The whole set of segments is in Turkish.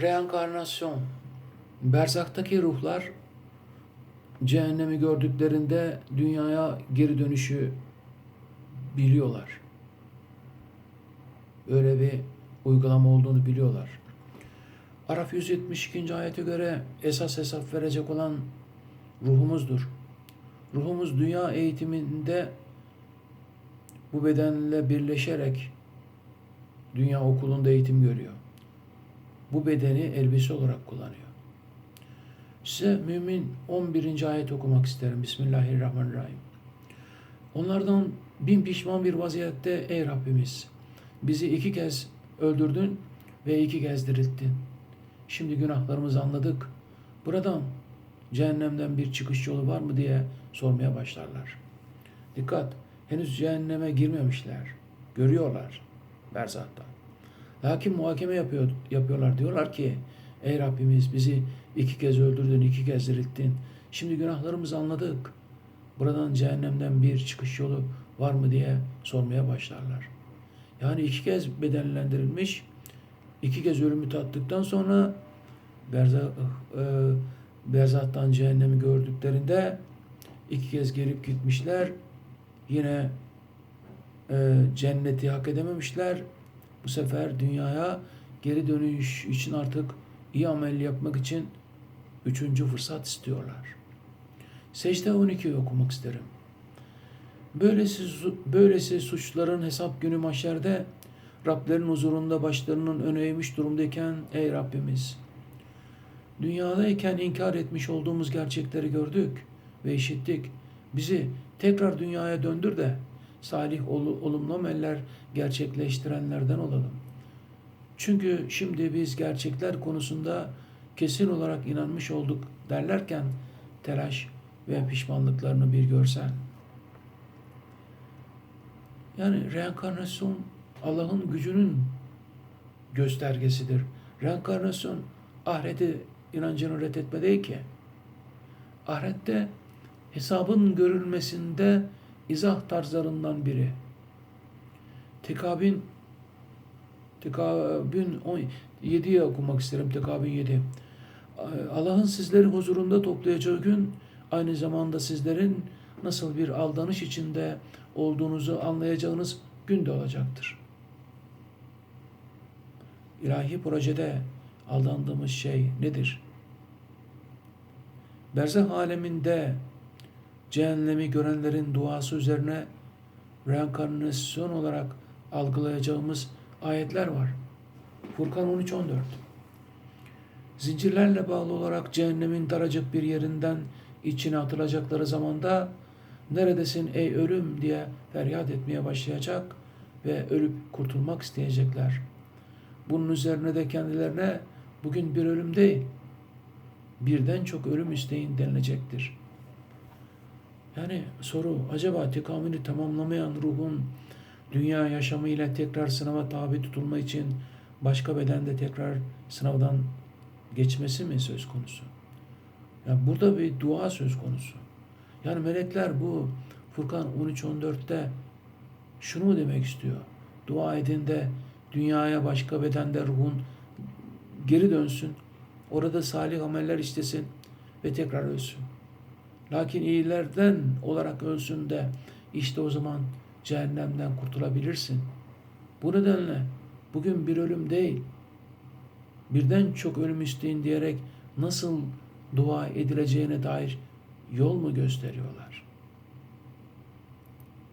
Reenkarnasyon. Berzaktaki ruhlar cehennemi gördüklerinde dünyaya geri dönüşü biliyorlar. Öyle bir uygulama olduğunu biliyorlar. Araf 172. ayete göre esas hesap verecek olan ruhumuzdur. Ruhumuz dünya eğitiminde bu bedenle birleşerek dünya okulunda eğitim görüyor. Bu bedeni elbise olarak kullanıyor. Size Mümin 11. ayet okumak isterim. Bismillahirrahmanirrahim. Onlardan bin pişman bir vaziyette ey Rabbimiz bizi iki kez öldürdün ve iki kez dirilttin. Şimdi günahlarımızı anladık. Buradan cehennemden bir çıkış yolu var mı diye sormaya başlarlar. Dikkat! Henüz cehenneme girmemişler. Görüyorlar Berzat'ta. Lakin muhakeme yapıyor, yapıyorlar. Diyorlar ki ey Rabbimiz bizi iki kez öldürdün, iki kez dirilttin. Şimdi günahlarımızı anladık. Buradan cehennemden bir çıkış yolu var mı diye sormaya başlarlar. Yani iki kez bedenlendirilmiş, iki kez ölümü tattıktan sonra Berza, e, Berzat'tan cehennemi gördüklerinde iki kez gelip gitmişler. Yine e, cenneti hak edememişler. Bu sefer dünyaya geri dönüş için artık iyi amel yapmak için üçüncü fırsat istiyorlar. Secde 12 okumak isterim. Böylesi, böylesi suçların hesap günü mahşerde Rablerin huzurunda başlarının öne eğmiş durumdayken ey Rabbimiz dünyadayken inkar etmiş olduğumuz gerçekleri gördük ve işittik. Bizi tekrar dünyaya döndür de salih olumlu ameller gerçekleştirenlerden olalım. Çünkü şimdi biz gerçekler konusunda kesin olarak inanmış olduk derlerken telaş ve pişmanlıklarını bir görsen. Yani reenkarnasyon Allah'ın gücünün göstergesidir. Reenkarnasyon ahirete inancını reddetme değil ki. Ahirette hesabın görülmesinde izah tarzlarından biri. Tekabin Tekabün 7'ye okumak isterim. Tekabün 7. Allah'ın sizleri huzurunda toplayacağı gün aynı zamanda sizlerin nasıl bir aldanış içinde olduğunuzu anlayacağınız gün de olacaktır. İlahi projede aldandığımız şey nedir? Berzah aleminde cehennemi görenlerin duası üzerine reenkarnasyon olarak algılayacağımız ayetler var. Furkan 13-14 Zincirlerle bağlı olarak cehennemin daracık bir yerinden içine atılacakları zamanda neredesin ey ölüm diye feryat etmeye başlayacak ve ölüp kurtulmak isteyecekler. Bunun üzerine de kendilerine bugün bir ölüm değil, birden çok ölüm isteyin denilecektir. Yani soru acaba tekamülü tamamlamayan ruhun dünya yaşamıyla tekrar sınava tabi tutulma için başka bedende tekrar sınavdan geçmesi mi söz konusu? Yani burada bir dua söz konusu. Yani melekler bu Furkan 13-14'te şunu mu demek istiyor? Dua edin de dünyaya başka bedende ruhun geri dönsün. Orada salih ameller istesin ve tekrar ölsün. Lakin iyilerden olarak ölsün de işte o zaman cehennemden kurtulabilirsin. Bu nedenle bugün bir ölüm değil, birden çok ölüm isteyin diyerek nasıl dua edileceğine dair yol mu gösteriyorlar?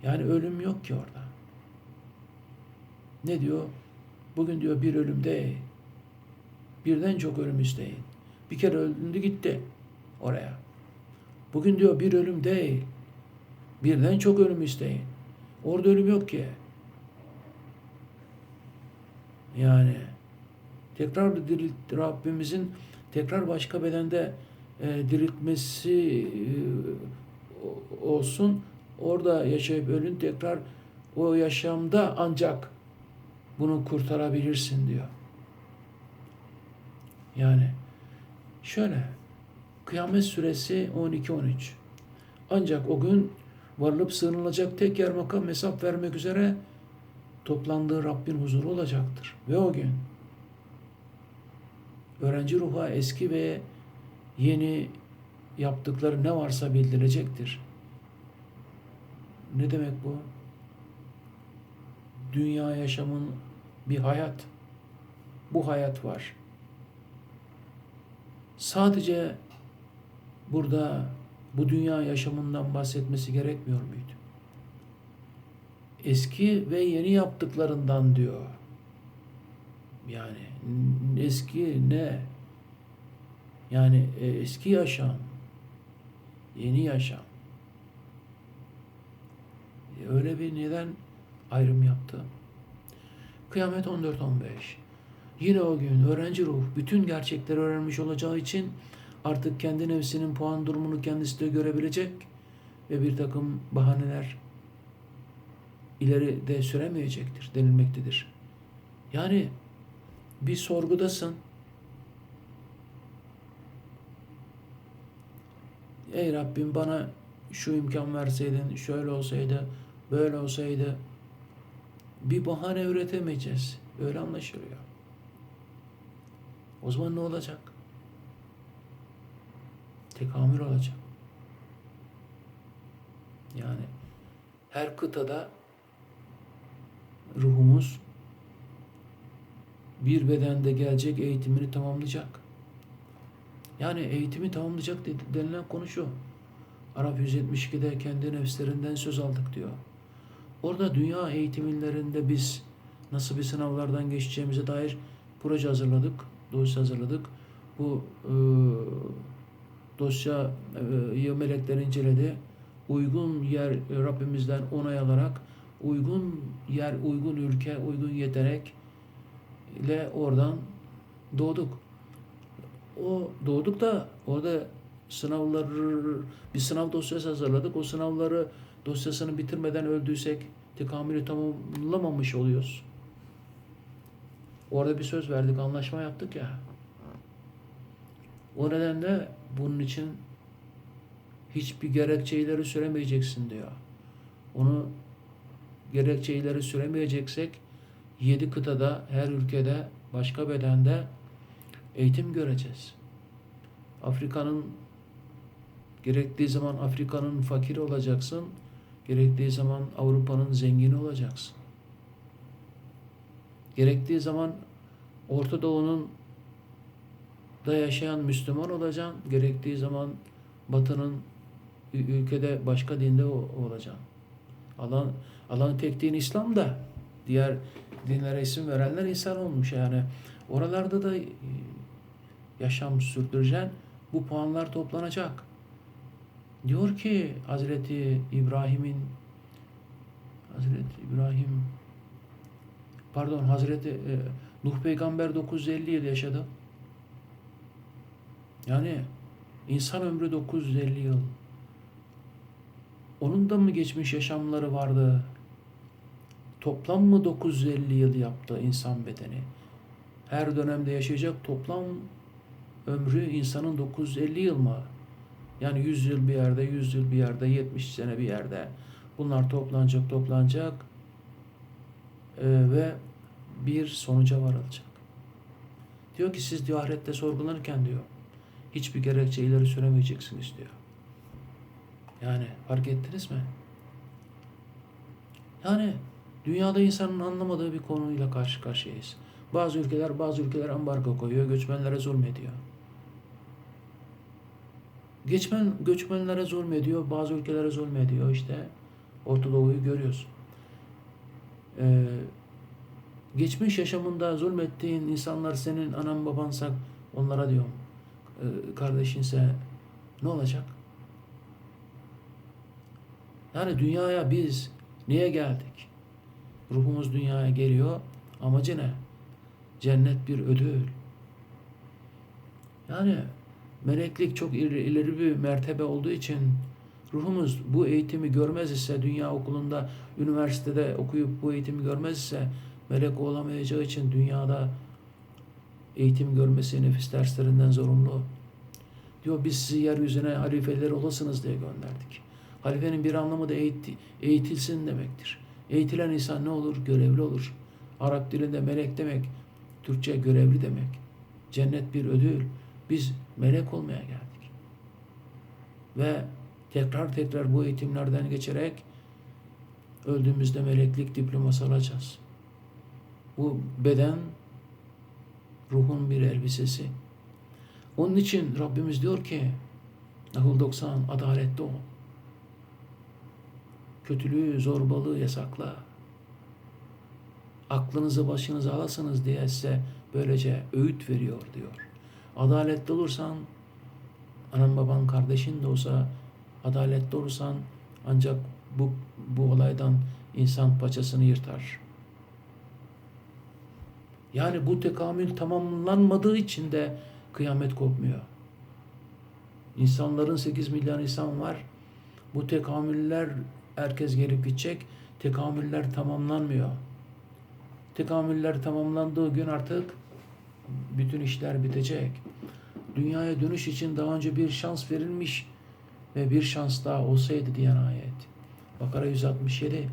Yani ölüm yok ki orada. Ne diyor? Bugün diyor bir ölüm değil. Birden çok ölüm isteyin. Bir kere öldü gitti oraya. Bugün diyor bir ölüm değil. Birden çok ölüm isteyin. Orada ölüm yok ki. Yani tekrar dirilt, Rabbimizin tekrar başka bedende e, diriltmesi e, olsun. Orada yaşayıp ölün tekrar o yaşamda ancak bunu kurtarabilirsin diyor. Yani şöyle Kıyamet suresi 12-13 Ancak o gün varılıp sığınılacak tek yer makam hesap vermek üzere toplandığı Rabbin huzuru olacaktır. Ve o gün öğrenci ruha eski ve yeni yaptıkları ne varsa bildirilecektir. Ne demek bu? Dünya yaşamın bir hayat. Bu hayat var. Sadece burada bu dünya yaşamından bahsetmesi gerekmiyor muydu? Eski ve yeni yaptıklarından diyor. Yani eski ne? Yani e, eski yaşam, yeni yaşam. E, Öyle bir neden ayrım yaptı? Kıyamet 14-15. Yine o gün öğrenci ruh bütün gerçekleri öğrenmiş olacağı için artık kendi nefsinin puan durumunu kendisi de görebilecek ve bir takım bahaneler ileri de süremeyecektir denilmektedir. Yani bir sorgudasın. Ey Rabbim bana şu imkan verseydin, şöyle olsaydı, böyle olsaydı bir bahane üretemeyeceğiz. Öyle anlaşılıyor. O zaman ne olacak? Tekamül olacak. Yani her kıtada ruhumuz bir bedende gelecek eğitimini tamamlayacak. Yani eğitimi tamamlayacak denilen konu şu. Arap 172'de kendi nefslerinden söz aldık diyor. Orada dünya eğitimlerinde biz nasıl bir sınavlardan geçeceğimize dair proje hazırladık, dosya hazırladık. Bu e, dosyayı melekler inceledi. Uygun yer Rabbimizden onay alarak uygun yer, uygun ülke, uygun yetenek ile oradan doğduk. O doğduk da orada sınavları bir sınav dosyası hazırladık. O sınavları dosyasını bitirmeden öldüysek tekamülü tamamlamamış oluyoruz. Orada bir söz verdik, anlaşma yaptık ya. O nedenle bunun için hiçbir gerekçe ileri süremeyeceksin diyor. Onu gerekçe ileri süremeyeceksek yedi kıtada, her ülkede, başka bedende eğitim göreceğiz. Afrika'nın gerektiği zaman Afrika'nın fakiri olacaksın, gerektiği zaman Avrupa'nın zengini olacaksın. Gerektiği zaman Orta Doğu'nun da yaşayan Müslüman olacaksın, gerektiği zaman Batı'nın ülkede başka dinde olacaksın. Allah'ın Allah'ın tek dini İslam da diğer dinlere isim verenler insan olmuş yani. Oralarda da e, yaşam sürdüreceksin. Bu puanlar toplanacak. Diyor ki Hazreti İbrahim'in Hazreti İbrahim pardon Hazreti e, Nuh peygamber 950 yıl yaşadı. Yani insan ömrü 950 yıl. Onun da mı geçmiş yaşamları vardı? Toplam mı 950 yıl yaptı insan bedeni? Her dönemde yaşayacak toplam ömrü insanın 950 yıl mı? Yani 100 yıl bir yerde, 100 yıl bir yerde, 70 sene bir yerde. Bunlar toplanacak, toplanacak Ee, ve bir sonuca varılacak. Diyor ki siz diyor ahirette sorgulanırken diyor hiçbir gerekçe ileri süremeyeceksiniz diyor. Yani fark ettiniz mi? Yani dünyada insanın anlamadığı bir konuyla karşı karşıyayız. Bazı ülkeler bazı ülkeler ambargo koyuyor, göçmenlere zulmediyor. Geçmen göçmenlere zulmediyor, bazı ülkelere zulmediyor işte. Orta Doğu'yu görüyorsun. Ee, geçmiş yaşamında zulmettiğin insanlar senin anan babansa onlara diyorum kardeşinse ne olacak? Yani dünyaya biz niye geldik? Ruhumuz dünyaya geliyor. Amacı ne? Cennet bir ödül. Yani meleklik çok ileri, ileri bir mertebe olduğu için ruhumuz bu eğitimi görmez ise dünya okulunda, üniversitede okuyup bu eğitimi görmez ise melek olamayacağı için dünyada eğitim görmesi nefis derslerinden zorunlu. Diyor biz sizi yeryüzüne halifeler olasınız diye gönderdik. Halifenin bir anlamı da eğit, eğitilsin demektir. Eğitilen insan ne olur? Görevli olur. Arap dilinde melek demek, Türkçe görevli demek. Cennet bir ödül. Biz melek olmaya geldik. Ve tekrar tekrar bu eğitimlerden geçerek öldüğümüzde meleklik diploması alacağız. Bu beden ruhun bir elbisesi. Onun için Rabbimiz diyor ki Nahul 90 adaletli ol. Kötülüğü, zorbalığı yasakla. Aklınızı başınıza alasınız diye size böylece öğüt veriyor diyor. Adaletli olursan anan baban kardeşin de olsa adaletli olursan ancak bu, bu olaydan insan paçasını yırtar. Yani bu tekamül tamamlanmadığı için de kıyamet kopmuyor. İnsanların 8 milyar insan var. Bu tekamüller herkes gelip gidecek. Tekamüller tamamlanmıyor. Tekamüller tamamlandığı gün artık bütün işler bitecek. Dünyaya dönüş için daha önce bir şans verilmiş ve bir şans daha olsaydı diyen ayet. Bakara 167.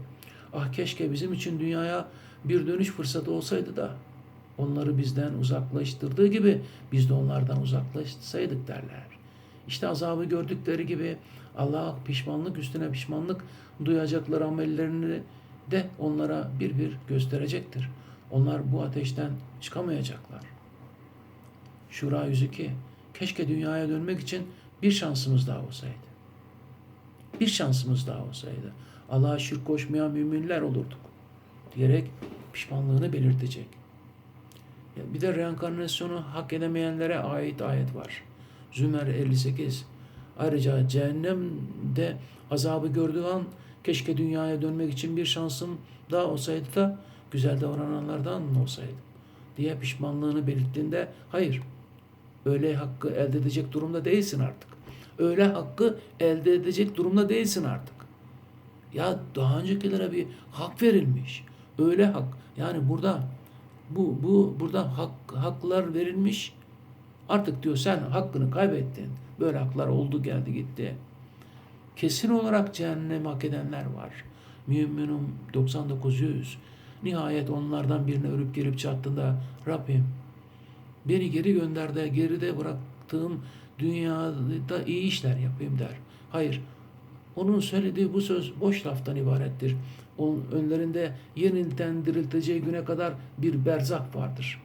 Ah keşke bizim için dünyaya bir dönüş fırsatı olsaydı da onları bizden uzaklaştırdığı gibi biz de onlardan uzaklaşsaydık derler. İşte azabı gördükleri gibi Allah pişmanlık üstüne pişmanlık duyacakları amellerini de onlara bir bir gösterecektir. Onlar bu ateşten çıkamayacaklar. Şura 102. Keşke dünyaya dönmek için bir şansımız daha olsaydı. Bir şansımız daha olsaydı. Allah'a şirk koşmayan müminler olurduk. Diyerek pişmanlığını belirtecek. Bir de reenkarnasyonu hak edemeyenlere ait ayet var. Zümer 58. Ayrıca cehennemde azabı gördüğü an keşke dünyaya dönmek için bir şansım daha olsaydı da güzel davrananlardan olsaydım diye pişmanlığını belirttiğinde hayır öyle hakkı elde edecek durumda değilsin artık. Öyle hakkı elde edecek durumda değilsin artık. Ya daha öncekilere bir hak verilmiş. Öyle hak. Yani burada bu bu burada hak haklar verilmiş. Artık diyor sen hakkını kaybettin. Böyle haklar oldu geldi gitti. Kesin olarak cehennem hak edenler var. Müminum 9900. Nihayet onlardan birine ölüp gelip çattığında Rabbim beni geri gönder de geride bıraktığım dünyada iyi işler yapayım der. Hayır. Onun söylediği bu söz boş laftan ibarettir. Onun önlerinde yeniden dirilteceği güne kadar bir berzak vardır.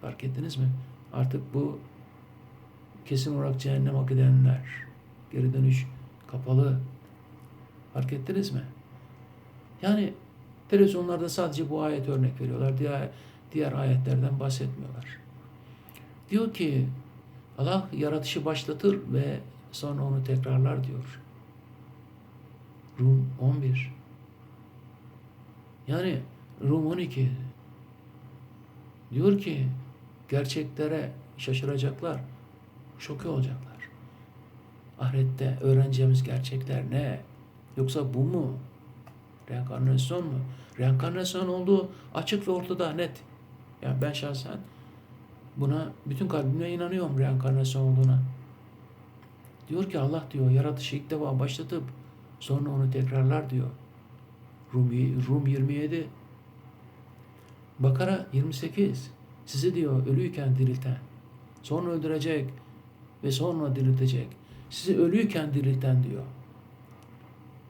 Fark ettiniz mi? Artık bu kesin olarak cehennem hak edenler. Geri dönüş kapalı. Fark ettiniz mi? Yani televizyonlarda sadece bu ayet örnek veriyorlar. Diğer, diğer ayetlerden bahsetmiyorlar. Diyor ki Allah yaratışı başlatır ve sonra onu tekrarlar diyor. Rum 11. Yani Rum 12 diyor ki gerçeklere şaşıracaklar, şoke olacaklar. Ahirette öğreneceğimiz gerçekler ne? Yoksa bu mu? Reenkarnasyon mu? Reenkarnasyon olduğu açık ve ortada net. Yani ben şahsen buna bütün kalbimle inanıyorum reenkarnasyon olduğuna. Diyor ki Allah diyor yaratışı ilk defa başlatıp sonra onu tekrarlar diyor. Rum, Rum 27 Bakara 28 sizi diyor ölüyken dirilten sonra öldürecek ve sonra diriltecek. Sizi ölüyken dirilten diyor.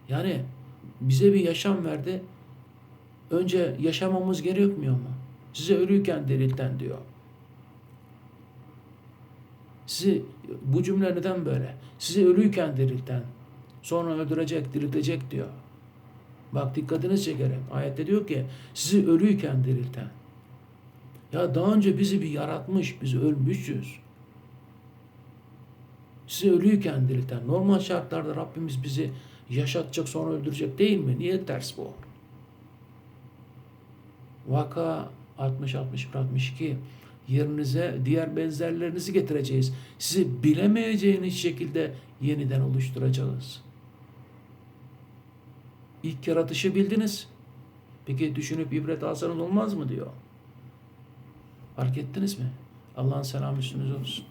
Yani bize bir yaşam verdi. Önce yaşamamız gerekmiyor mu? Sizi ölüyken dirilten diyor. Sizi bu cümle neden böyle? Sizi ölüyken dirilten, sonra öldürecek, diriltecek diyor. Bak dikkatinizi çekerim. Ayette diyor ki sizi ölüyken dirilten. Ya daha önce bizi bir yaratmış, biz ölmüşüz. Sizi ölüyken dirilten. Normal şartlarda Rabbimiz bizi yaşatacak sonra öldürecek değil mi? Niye ters bu? Vaka 60 61 62 yerinize diğer benzerlerinizi getireceğiz. Sizi bilemeyeceğiniz şekilde yeniden oluşturacağız. İlk yaratışı bildiniz. Peki düşünüp ibret alsanız olmaz mı diyor. Fark ettiniz mi? Allah'ın selamı üstünüze olsun.